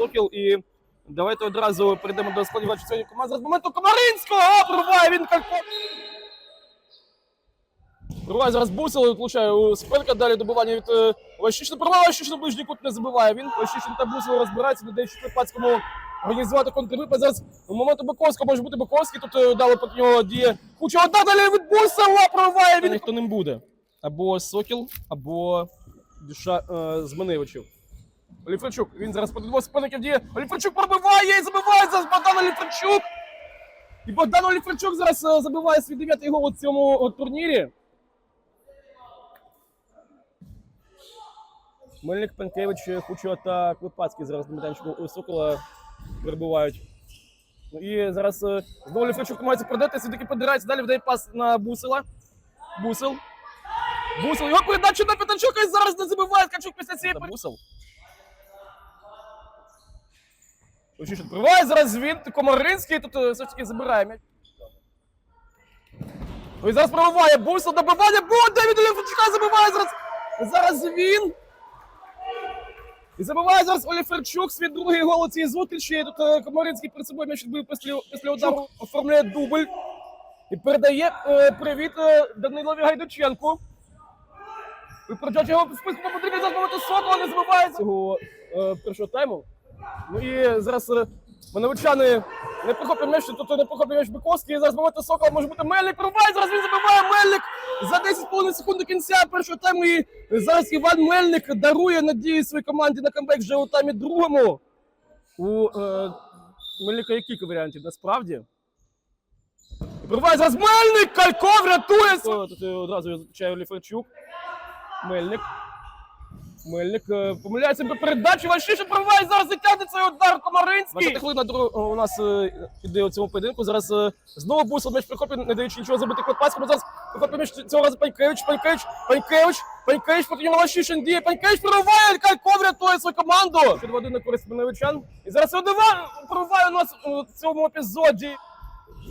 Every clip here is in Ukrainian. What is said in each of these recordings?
Сокіл. І давайте одразу перейдемо до складів сьогодні команди. Зараз моменту Комаринського! Пробиває він Калько. Пробиває зараз Бусел, влучає у спинка, далі добивання від е, Лещишина. Пробиває ближній кут не забиває він. Лещишин та Бусел розбираються, не дають Карпатському організувати контрвипад. Зараз у моменту Баковського може бути Баковський, тут е, дали проти нього діє. Куча одна далі від Бусела пробиває він. Ніхто ним буде. Або Сокіл, або Душа е, з Маневичів. Він зараз по двох спинників діє. Оліфрачук пробиває і забиває зараз Богдан Оліфрачук. І Богдан Оліфрачук зараз е, забиває свій дев'ятий гол у цьому е, турнірі. Мельник Панкевич, Хучо та Клепацький зараз на майданчику у Сокола перебувають. Ну і зараз е, знову Оліфрачук намагається продати, все-таки подирається, далі вдає пас на Бусела. Бусел. Бусел, його передача на П'ятачука і зараз не забиває Ткачук після цієї передачі. Бусел. Ось зараз він, Комаринський, тут е, все ж таки забирає м'яч. Ось зараз пробиває Бусел, добивання, буде від Оліферчука забиває зараз. Зараз він. І забиває зараз Оліферчук свій другий гол у цій зустрічі. Тут е, Комаринський перед собою м'яч відбив після, після удару, оформляє дубль. І передає е, привіт е, Данилові Гайдученку. Випереджають його в списку потрібно забувати Сокола, не збиває цього е, першого тайму. Ну і зараз е, Мановичани не прохоплює м'яч, тобто не прохоплює м'яч Биковський. Зараз забивати Сокола, може бути Мельник. Пробиває, зараз він забиває Мельник за 10,5 секунд до кінця першого тайму. І зараз Іван Мельник дарує надії своїй команді на камбек вже у таймі другому. У е, Мельника є кілька варіантів насправді. І Пробиває зараз Мельник! Кальков рятує! Тут е, одразу зустрічає Оліферчук. Мельник. Мельник е, помиляється по передачі. Вальшиша пробиває зараз затягне цей удар Комаринський. 20 хвилина друг- у нас е, іде у цьому поєдинку. Зараз е, знову бусел м'яч прихоплює, не даючи нічого забити Клопацькому. Зараз прихоплює м'яч цього разу Панькевич, Панькевич, Панькевич, Панькевич, нього Вальшишин діє. Панькевич прориває, Кальков рятує свою команду. Під води на користь Меновичан. І зараз одива прориває у нас у цьому епізоді.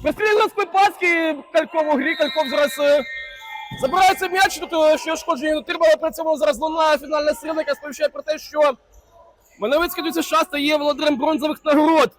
Постріляв Клопацький, Кальков у грі, Кальков зараз е, Забирається м'яч, тут ще що шкодження не отримали, при цьому зараз лунає фінальна сила, яка сповіщає про те, що Маневицький до США стає володарем бронзових нагород.